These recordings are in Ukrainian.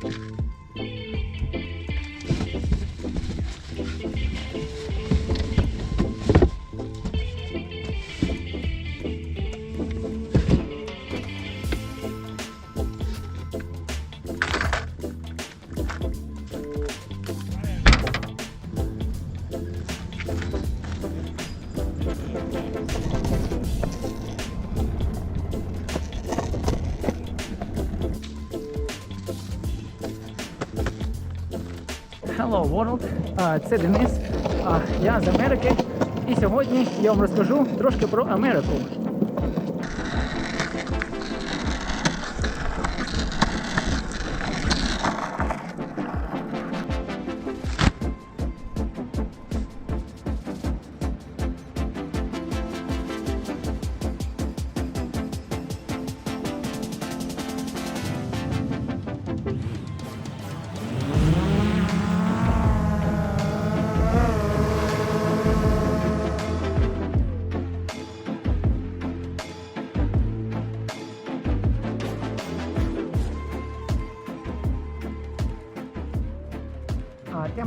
Bye. Hello World, це Денис. Я з Америки. І сьогодні я вам розкажу трошки про Америку.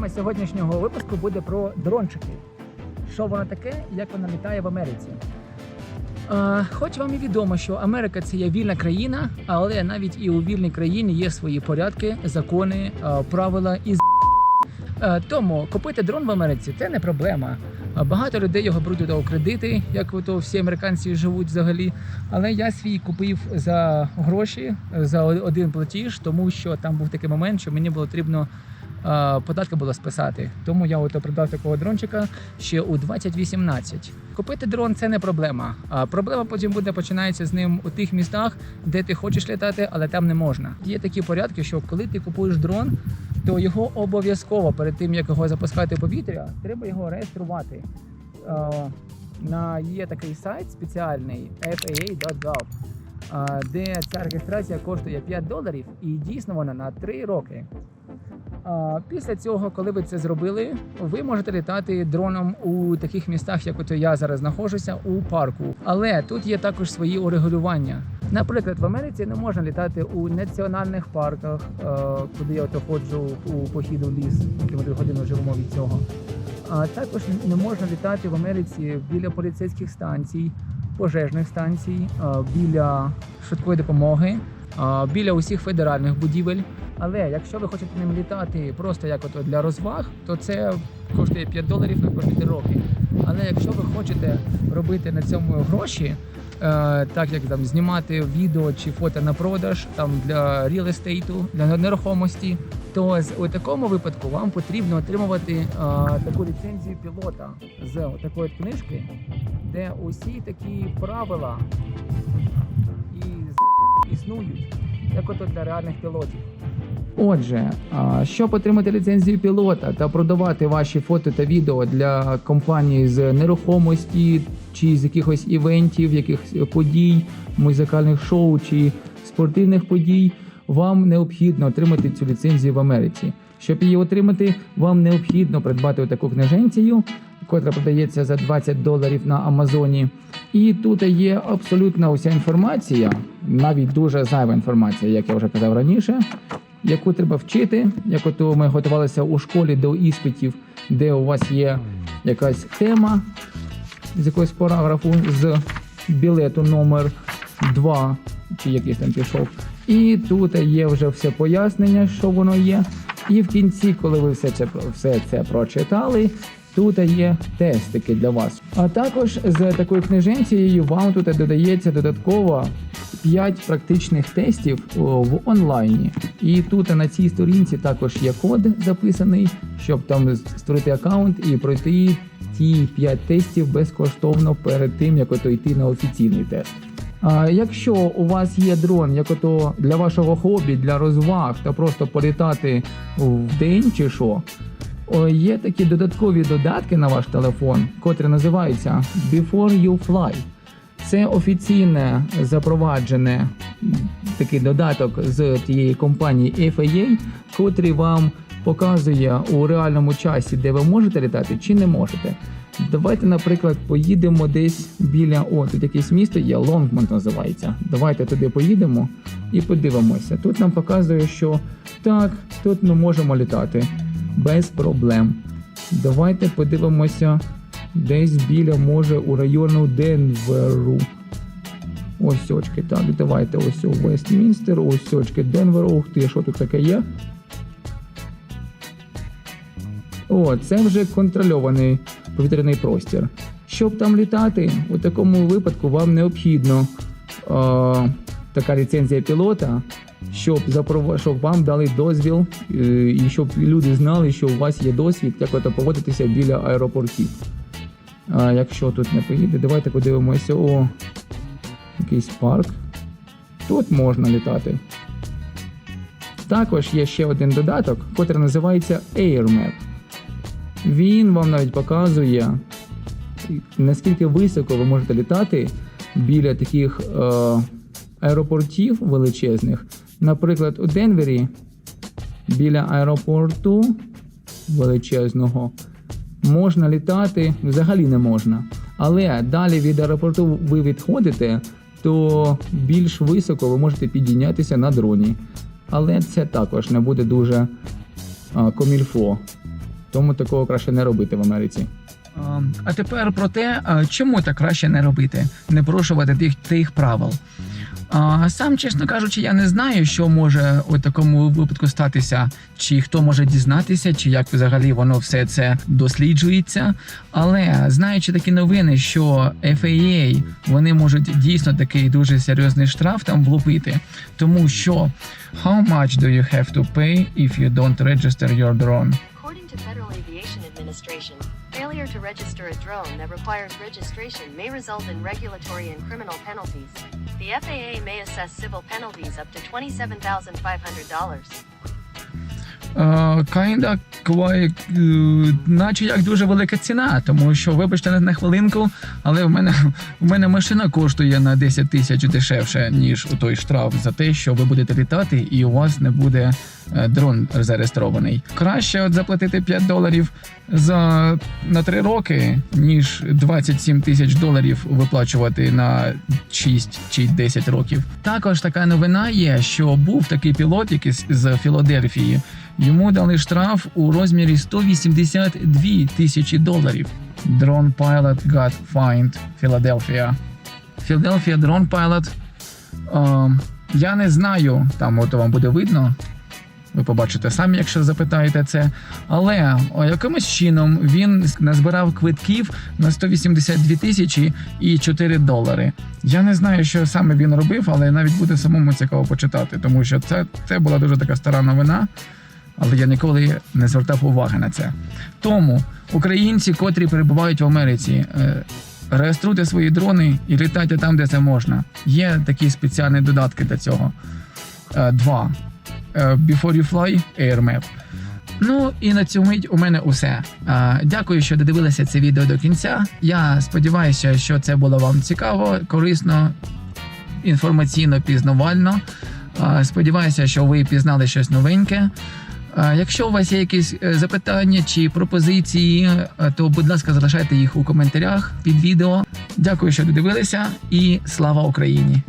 Тема сьогоднішнього випуску буде про дрончики. Що воно таке, як воно літає в Америці. Е, хоч вам і відомо, що Америка це є вільна країна, але навіть і у вільній країні є свої порядки, закони, е, правила і з- Е, Тому купити дрон в Америці це не проблема. Багато людей його беруть у кредити, як то всі американці живуть взагалі. Але я свій купив за гроші за один платіж, тому що там був такий момент, що мені було потрібно податки було списати. Тому я ото продав такого дрончика ще у 2018. Купити дрон це не проблема. Проблема потім буде починається з ним у тих містах, де ти хочеш літати, але там не можна. Є такі порядки, що коли ти купуєш дрон, то його обов'язково перед тим як його запускати в повітря, треба його реєструвати. Е, На є такий сайт спеціальний FAA.gov, е, де ця реєстрація коштує 5 доларів, і дійсно вона на 3 роки. Після цього, коли ви це зробили, ви можете літати дроном у таких містах, як от я зараз знаходжуся, у парку. Але тут є також свої урегулювання. Наприклад, в Америці не можна літати у національних парках, куди я ото ходжу у похід у ліс, ми годину живемо від цього. А також не можна літати в Америці біля поліцейських станцій, пожежних станцій, біля швидкої допомоги, біля усіх федеральних будівель. Але якщо ви хочете ним літати просто як от для розваг, то це коштує 5 доларів на кожні роки. Але якщо ви хочете робити на цьому гроші, е, так як там знімати відео чи фото на продаж там для estate, для нерухомості, то з у такому випадку вам потрібно отримувати е, таку ліцензію пілота з такої книжки, де усі такі правила існують, як ото для реальних пілотів. Отже, щоб отримати ліцензію пілота та продавати ваші фото та відео для компаній з нерухомості чи з якихось івентів, якихось подій, музикальних шоу чи спортивних подій, вам необхідно отримати цю ліцензію в Америці. Щоб її отримати, вам необхідно придбати таку книженцію, котра продається за 20 доларів на Амазоні. І тут є абсолютно уся інформація, навіть дуже зайва інформація, як я вже казав раніше яку треба вчити, як ото ми готувалися у школі до іспитів, де у вас є якась тема з якогось параграфу з білету номер 2 чи якийсь там пішов. І тут є вже все пояснення, що воно є. І в кінці, коли ви все це все це прочитали, тут є тестики для вас. А також з такою книженцією вам тут додається додатково 5 практичних тестів в онлайні. І тут на цій сторінці також є код записаний, щоб там створити аккаунт і пройти ті 5 тестів безкоштовно перед тим, як ото йти на офіційний тест. А якщо у вас є дрон, як ото для вашого хобі, для розваг та просто політати в день чи що, є такі додаткові додатки на ваш телефон, котрі називаються Before You Fly. Це офіційне запроваджене такий додаток з тієї компанії FAA, котрий вам показує у реальному часі, де ви можете літати чи не можете. Давайте, наприклад, поїдемо десь біля. О, тут якесь місто є, Лонгмонт називається. Давайте туди поїдемо і подивимося. Тут нам показує, що так, тут ми можемо літати без проблем. Давайте подивимося десь біля, може, у району Денверу. Ось очки, так, давайте ось у Вестмінстер, ось очки Денвер. Ух ти, що тут таке є? О, це вже контрольований повітряний простір. Щоб там літати, у такому випадку вам необхідно така ліцензія пілота, щоб, запро- щоб вам дали дозвіл е, і щоб люди знали, що у вас є досвід, як ото поводитися біля аеропортів. А якщо тут не поїде, давайте подивимося. О, якийсь парк. Тут можна літати. Також є ще один додаток, який називається AirMap. Він вам навіть показує, наскільки високо ви можете літати біля таких е, аеропортів величезних. Наприклад, у Денвері біля аеропорту величезного можна літати, взагалі не можна. Але далі від аеропорту ви відходите, то більш високо ви можете підійнятися на дроні. Але це також не буде дуже а, комільфо. Тому такого краще не робити в Америці. А тепер про те, чому так краще не робити, не порушувати тих, тих правил. А, Сам, чесно кажучи, я не знаю, що може у такому випадку статися, чи хто може дізнатися, чи як взагалі воно все це досліджується. Але знаючи такі новини, що FAA, вони можуть дійсно такий дуже серйозний штраф там влупити, тому що how much do you have to pay if you don't register your drone? To Federal Aviation Administration, failure to register a drone that requires registration may result in regulatory and criminal penalties. The FAA may assess civil penalties up to $27,500. Uh, kinda е, наче як дуже велика ціна, тому що, вибачте на, хвилинку, але в мене, в мене машина коштує на 10 тисяч дешевше, ніж у той штраф за те, що ви будете літати і у вас не буде е, дрон зареєстрований. Краще от заплатити 5 доларів за на 3 роки, ніж 27 тисяч доларів виплачувати на 6 чи 10 років. Також така новина є, що був такий пілот, який з Філадельфії. Йому дали штраф у розмірі 182 тисячі доларів. Drone pilot got fined. Philadelphia Drone Pilot. Ем, я не знаю, там от вам буде видно. Ви побачите самі, якщо запитаєте це. Але якимось чином він назбирав квитків на 182 тисячі і 4 долари. Я не знаю, що саме він робив, але навіть буде самому цікаво почитати, тому що це, це була дуже така стара новина. Але я ніколи не звертав уваги на це. Тому українці, котрі перебувають в Америці, е, реєструйте свої дрони і літайте там, де це можна. Є такі спеціальні додатки для цього. Е, Два. Е, Before you fly, AirMap. Ну і на цю мить у мене усе. Дякую, що додивилися це відео до кінця. Я сподіваюся, що це було вам цікаво, корисно, інформаційно, пізнавально. Сподіваюся, що ви пізнали щось новеньке. Якщо у вас є якісь е, запитання чи пропозиції, е, то будь ласка, залишайте їх у коментарях під відео. Дякую, що додивилися, і слава Україні!